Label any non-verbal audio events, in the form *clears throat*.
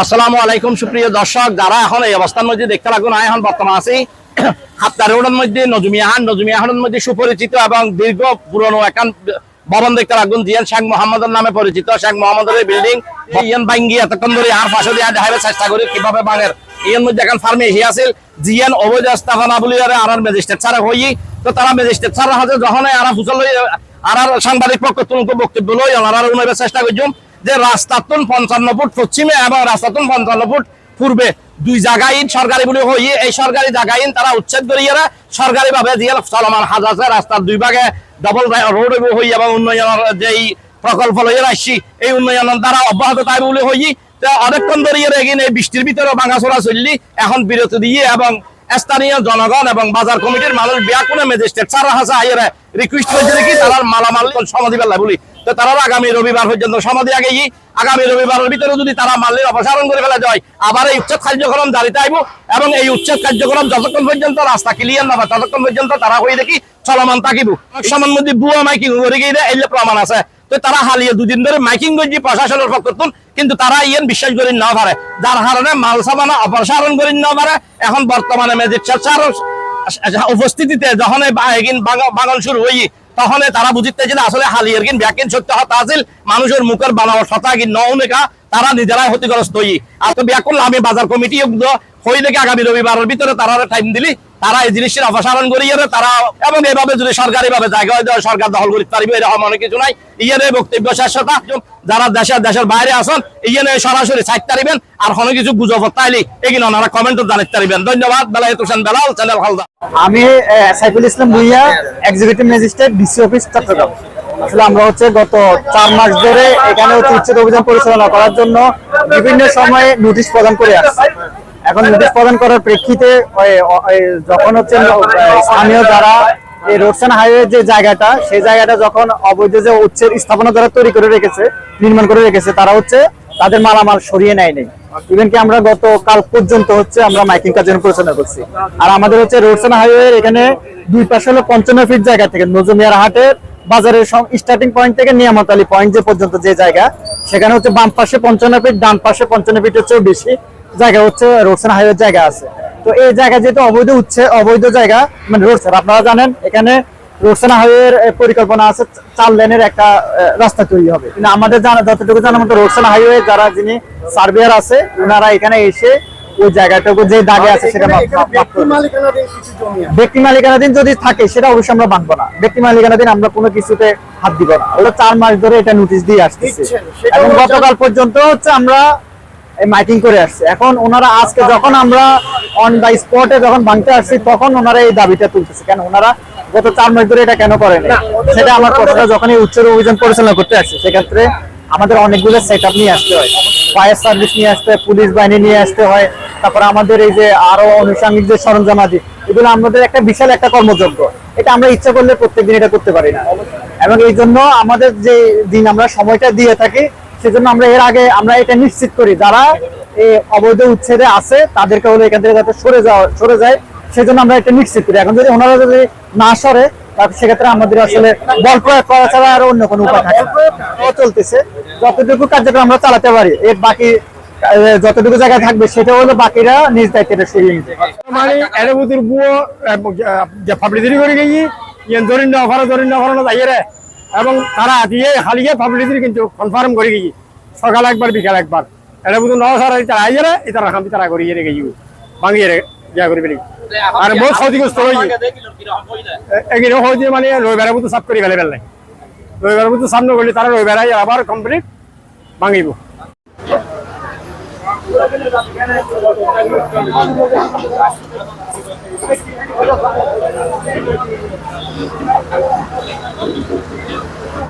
আসসালামু আলাইকুম, সুপ্রিয় দর্শক। যারা এখন এই অবস্থার মধ্যে দেখতে লাগুন এখন বর্তমান আছি *clears throat* হাতটা রোডের মধ্যে নজুমিয়াহান নজুমিয়াহানের মধ্যে সুপরিচিত এবং দীর্ঘ পুরনো একান ভবন দেখতে লাগুন জিয়ান শেখ মোহাম্মদের নামে পরিচিত। শেখ মোহাম্মদের বিল্ডিং ইয়ান বাঙ্গি এতক্ষণ ধরে আর পাশে দিয়ে দেখাবে চেষ্টা করি কীভাবে বাঙের ইয়ের মধ্যে এখন ফার্মেসি আছে জিয়ান অবৈধ স্থাপনা বলি আর আর ম্যাজিস্ট্রেট ছাড়া হই তো তারা ম্যাজিস্ট্রেট ছাড়া হাতে যখন আর ফুসল আর সাংবাদিক পক্ষ তুলক বক্তব্য লই আর উনাইবে চেষ্টা করছুম যে রাস্তাতুন পঞ্চান্ন ফুট পশ্চিমে এবং রাস্তাতুন পঞ্চান্ন ফুট পূর্বে দুই জায়গায় সরকারি বলে হই এই সরকারি জায়গায় তারা উচ্ছেদ করিয়ারা সরকারি ভাবে যে চলমান হাজ আছে রাস্তার দুই ভাগে ডবল রোড হই এবং উন্নয়নের যেই প্রকল্প লইয়া আসছি এই উন্নয়নের দ্বারা অব্যাহত তাই বলে হই অনেকক্ষণ ধরিয়ে এগিয়ে এই বৃষ্টির ভিতরে ভাঙাচোরা চললি। এখন বিরতি দিয়ে এবং স্থানীয় জনগণ এবং বাজার কমিটির মানুষ বিয়াকুনে ম্যাজিস্ট্রেট সারা হাসা আইয়ারে রিকোয়েস্ট করেছে কি তারা মালামাল সমাধি বেলা বলি। তো তারা আগামী রবিবার পর্যন্ত সমাধি আগে আগামী রবিবারের ভিতরে যদি তারা মাল্যের অপসারণ করে ফেলা যায়, আবার এই উচ্ছেদ কার্যক্রম জারিতে আইব এবং এই উচ্ছেদ কার্যক্রম যতক্ষণ পর্যন্ত রাস্তা ক্লিয়ার না হয়, ততক্ষণ পর্যন্ত তারা হয়ে দেখি চলমান থাকিব। সমান মধ্যে বুয়া মাইকিং করে গিয়ে এলে প্রমাণ আছে। তো তারা হালিয়ে দুদিন ধরে মাইকিং করছি প্রশাসনের পক্ষ কিন্তু তারা ইয়েন বিশ্বাস করি না পারে। যার কারণে মাল সামানা অপসারণ করি না পারে। এখন বর্তমানে ম্যাজিস্ট্রেট উপস্থিতিতে যখন বাগান শুরু হই, তখন তারা বুঝতে যে আসলে হালিয়ের কিন ব্যাকিন সত্য হতা আছিল, মানুষের মুখের বানাও সতা কি নৌনেকা তারা নিজেরাই ক্ষতিগ্রস্ত হই। আর তো ব্যাকুল আমি বাজার কমিটি হই দেখে আগামী রবিবারের ভিতরে তারা টাইম দিলি তারা এই জিনিসের অপসারণ করি তারা এবং এইভাবে যদি সরকারি ভাবে জায়গা সরকার দখল করতে পারবে, এরকম অনেক কিছু নাই। ইয়ের বক্তব্য শেষতা যারা দেশের দেশের বাইরে আসন ইয়েনে সরাসরি সাইট তারিবেন, আর কোনো কিছু গুজব তাইলি এগিয়ে ওনারা কমেন্ট জানাতে পারিবেন। ধন্যবাদ। বেলায় হোসেন বেলাল, চ্যানেল হালদা। আমি Saiful Islam Bhuiyan executive magistrate DC office Chattogram. আসলে আমরা হচ্ছে গত চার মাস ধরে এখানে হচ্ছে উচ্ছেদ অভিযান পরিচালনা করার জন্য বিভিন্ন সময়ে নোটিশ প্রদান করে আসছি। এখন নোটিশ প্রদান করার প্রেক্ষিতে যখন হচ্ছে স্থানীয় যারা এই রোডসান হাইওয়ে যে জায়গাটা সেই জায়গাটা যখন অবৈধ যে উচ্ছেদ স্থাপনা যারা তৈরি করে রেখেছে নির্মাণ করে রেখেছে তারা হচ্ছে তাদের মালামাল সরিয়ে নেয় নেই। ইভেন কি আমরা গত কাল পর্যন্ত হচ্ছে আমরা মাইকিং কার্যক্রম পরিচালনা করছি। আর আমাদের হচ্ছে রোডসান হাইওয়ে এখানে দুই পাশে হলো পঞ্চান্ন ফিট জায়গা থেকে নজমিয়ার হাটের বাজারের স্টার্টিং পয়েন্ট থেকে নিয়ামত আলী পয়েন্ট যে পর্যন্ত যে জায়গা সেখানে হচ্ছে বাম পাশে পঞ্চান্ন ফিট ডান পাশে পঞ্চান্ন ফিট হচ্ছে বেশি। জায়গা হচ্ছে রোডসান হাইওয়ে জায়গা আছে। তো এই জায়গা যেহেতু অবৈধ উচ্ছে অবৈধ জায়গা মানে রোড আপনারা জানেন এখানে হাইওয়ের পরিকল্পনা আছে চার লেনের একটা রাস্তা তৈরি হবে। কিন্তু আমাদের জানা যতটুকু জানা মতো হাইওয়ে যারা যিনি সার্ভেয়ার আছে ওনারা এখানে এসে ওই জায়গাটুকু যে দাগে আছে সেটা ব্যক্তি মালিকানাধীন যদি থাকে সেটা অবশ্যই আমরা মানবো না। ব্যক্তি মালিকানাধীন আমরা কোনো কিছুতে হাত দিব না। ওটা চার মাস ধরে এটা নোটিশ দিয়ে আসতেছে। এবং গতকাল পর্যন্ত হচ্ছে আমরা মাইকিং করে আসছে। এখন ওনারা আজকে যখন আমরা অন দা স্পটে যখন ভাঙতে আসছি, তখন ওনারা এই দাবিটা তুলতেছে। কেন? ওনারা গত চার মাস ধরে এটা কেন করেন সেটা আমার কথাটা যখন এই উচ্চের অভিযান পরিচালনা করতে আসছে, সেক্ষেত্রে আমাদের অনেকগুলো সেট নিয়ে আসতে হয়। ফায়ার সার্ভিস নিয়ে আসতে হয় পুলিশ বাহিনী নিয়ে আসতে হয়, তারপরে আমাদের এই যে আরও আনুষঙ্গিক যে সরঞ্জামাদি এগুলো আমাদের একটা বিশাল একটা কর্মযজ্ঞ এটা আমরা ইচ্ছা করলে প্রত্যেকদিন এটা করতে পারি না। এবং এই জন্য আমাদের যে দিন আমরা সময়টা দিয়ে থাকি সেজন্য আমরা এর আগে আমরা এটা নিশ্চিত করি, যারা এই অবৈধ উচ্ছেদে আছে, তাদেরকে হলো এখান থেকে যাতে সরে যাওয়া, সরে যায়, সেজন্য আমরা এটা নিশ্চিত করি। এখন যদি ওনারা যদি না সরে সেক্ষেত্রে আমাদের আসলে বল প্রয়োগ করা ছাড়া আর অন্য কোনো উপায় থাকে চলতেছে। যতটুকু কার্যক্রম আমরা চালাতে পারি, এর বাকি যতটুকু জায়গায় থাকবে, সেটা হলো বাকিরা নিজ দায়িত্বে সরিয়ে নিতে মানে বুয়ো যে পাবলিসিটি করে ধরিন না না রে। এবং তারা দিয়ে খালিয়ে পাবলিসিটি কিন্তু কনফার্ম করে গেছি। সকাল একবার, বিকাল একবার। এর ভিতর ন সারা তারা আইয়ে রে তারা খাম তারা করিয়ে রে গেছি। ভাঙিয়ে যা করে ফেলি। আর বহুত ক্ষতিগ্রস্ত হয়েছে। এগিয়ে হয়েছে মানে রবিবারের মতো সাফ করে ফেলে ফেললাই রবিবারের মতো সামনে করলে তারা রবিবার আবার কমপ্লিট ভাঙিব।